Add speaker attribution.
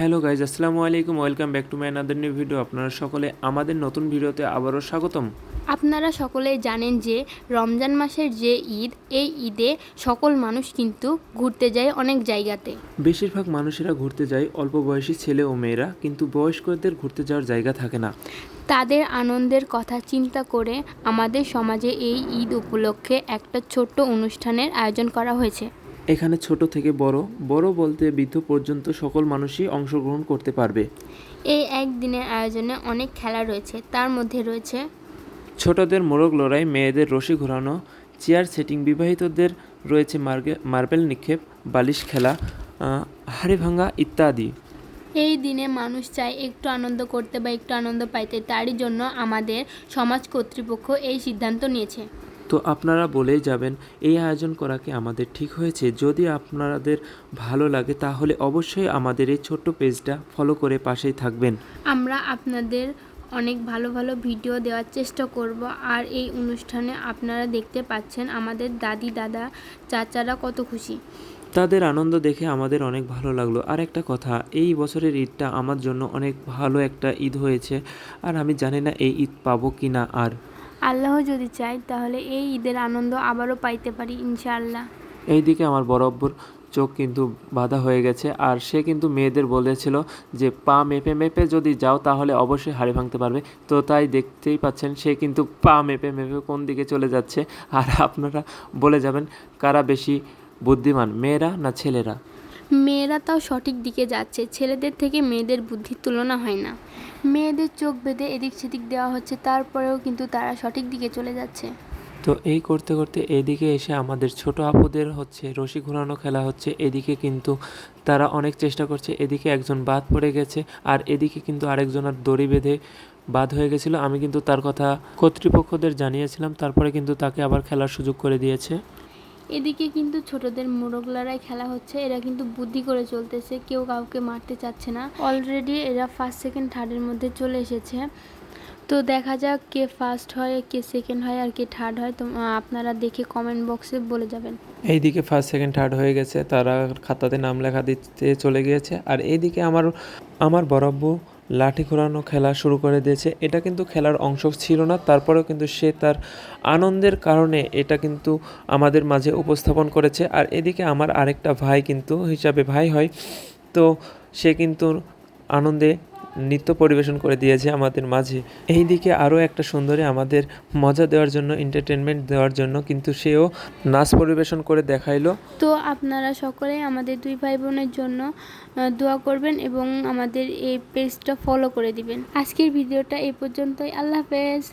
Speaker 1: Hello guys আসসালামু আলাইকুম welcome back to my another new video আপনারা সকলে আমাদের নতুন ভিডিওতে আবারও স্বাগতম।
Speaker 2: আপনারা সকলেই জানেন যে রমজান মাসের যে ঈদ এই ঈদে সকল মানুষ কিন্তু ঘুরতে যায় অনেক জায়গাতে।
Speaker 1: বেশিরভাগ মানুষেরা ঘুরতে যায় অল্প বয়সী ছেলে ও মেয়েরা কিন্তু বয়স্কদের ঘুরতে যাওয়ার জায়গা থাকে না।
Speaker 2: তাদের আনন্দের কথা চিন্তা করে আমাদের সমাজে এই ঈদ উপলক্ষে একটা ছোট্ট অনুষ্ঠানের আয়োজন করা হয়েছে।
Speaker 1: এখানে ছোট থেকে বড় বড় বলতে বৃদ্ধ পর্যন্ত সকল মানুষই অংশগ্রহণ করতে পারবে।
Speaker 2: এই একদিনের আয়োজনে অনেক খেলা রয়েছে তার মধ্যে রয়েছে
Speaker 1: ছোটদের মোরগ লড়াই মেয়েদের রশি ঘোরানো চেয়ার সেটিং বিবাহিতদের রয়েছে মার্বেল নিক্ষেপ বালিশ খেলা হাড়ি ভাঙা ইত্যাদি।
Speaker 2: এই দিনে মানুষ চায় একটু আনন্দ করতে বা একটু আনন্দ পাইতে তারই জন্য আমাদের সমাজ কর্তৃপক্ষ এই সিদ্ধান্ত নিয়েছে।
Speaker 1: তো আপনারা বলেই যাবেন এই আয়োজন করা কি আমাদের ঠিক হয়েছে? যদি আপনাদের ভালো লাগে তাহলে অবশ্যই আমাদের এই ছোট্ট পেজটা ফলো করে পাশেই থাকবেন।
Speaker 2: আমরা আপনাদের অনেক ভালো ভালো ভিডিও দেওয়ার চেষ্টা করব আর এই অনুষ্ঠানে আপনারা দেখতে পাচ্ছেন আমাদের দাদি দাদা চাচারা কত খুশি।
Speaker 1: তাদের আনন্দ দেখে আমাদের অনেক ভালো লাগল। আর একটা কথা এই বছরের ঈদটা আমার জন্য অনেক ভালো একটা ঈদ হয়েছে আর আমি জানি না এই ঈদ পাবো কি না আর।
Speaker 2: আল্লাহ যদি চাই তাহলে এই ঈদের আনন্দ আবারও পাইতে পারি ইনশাআল্লাহ।
Speaker 1: এইদিকে আমার বড় আব্বুর চোখ কিন্তু বাধা হয়ে গেছে, আর সে কিন্তু মেয়েদের বলেছিল যে, পা মেপে মেপে যদি যাও, তাহলে অবশ্যই হাড়ি ভাঙতে পারবে। তো তাই দেখতেই পাচ্ছেন, সে কিন্তু পা মেপে মেপে কোন দিকে চলে যাচ্ছে। আর আপনারা বলে যাবেন, কারা বেশি বুদ্ধিমান, মেয়েরা না ছেলেরা?
Speaker 2: মেয়েরা তাও সঠিক দিকে যাচ্ছে, ছেলেদের থেকে মেয়েদের বুদ্ধির তুলনা হয় না। মেয়েদের চোখ বেঁধে এদিক সেদিক দেওয়া হচ্ছে, তারপরেও কিন্তু তারা সঠিক দিকে চলে যাচ্ছে।
Speaker 1: তো এই করতে করতে এদিকে এসে আমাদের ছোট আপুদের হচ্ছে রশি ঘোরানো খেলা হচ্ছে, এদিকে কিন্তু তারা অনেক চেষ্টা করছে, এদিকে একজন বাদ পড়ে গেছে আর এদিকে কিন্তু আরেকজনের দড়ি বেঁধে বাদ হয়ে গেছিল। আমি কিন্তু তার কথা কর্তৃপক্ষদের জানিয়েছিলাম, তারপরে কিন্তু তাকে আবার খেলার সুযোগ করে দিয়েছে।
Speaker 2: এদিকে কিন্তু ছোটদের মোরগ লড়াই খেলা হচ্ছে। এরা কিন্তু বুদ্ধি করে চলতেছে, কেউ কাউকে মারতে চাচ্ছে না। অলরেডি এরা ফার্স্ট সেকেন্ড থার্ডের মধ্যে চলে এসেছে। তো দেখা যাক কে ফার্স্ট হয়, কে সেকেন্ড হয় আর কে থার্ড হয়। তো আপনারা দেখে কমেন্ট বক্সে বলে যাবেন।
Speaker 1: এইদিকে ফার্স্ট সেকেন্ড থার্ড হয়ে গেছে। তারা খাতাতে নাম লেখা দিতে চলে গিয়েছে। আর এইদিকে আমার আমার বরাব্বু লাঠি ঘোরানো খেলা শুরু করে দিয়েছে। এটা কিন্তু খেলার অংশ ছিল না, তারপরেও কিন্তু সে তার আনন্দের কারণে এটা কিন্তু আমাদের মাঝে উপস্থাপন করেছে। আর এদিকে আমার আরেকটা ভাই কিন্তু, হিসাবে ভাই হয়, তো সে কিন্তু আনন্দে নৃত্য পরিবেশন করে দিয়েছে আমাদের মাঝে। এই দিকে আরও একটা সুন্দরী আমাদের মজা দেওয়ার জন্য এন্টারটেনমেন্ট দেওয়ার জন্য কিন্তু সেও নাচ পরিবেশন করে দেখাইলো।
Speaker 2: তো আপনারা সকলে আমাদের দুই ভাই বোনের জন্য দোয়া করবেন এবং আমাদের এই পেজটা ফলো করে দিবেন। আজকের ভিডিওটা এই পর্যন্তই। আল্লাহ হাফেজ।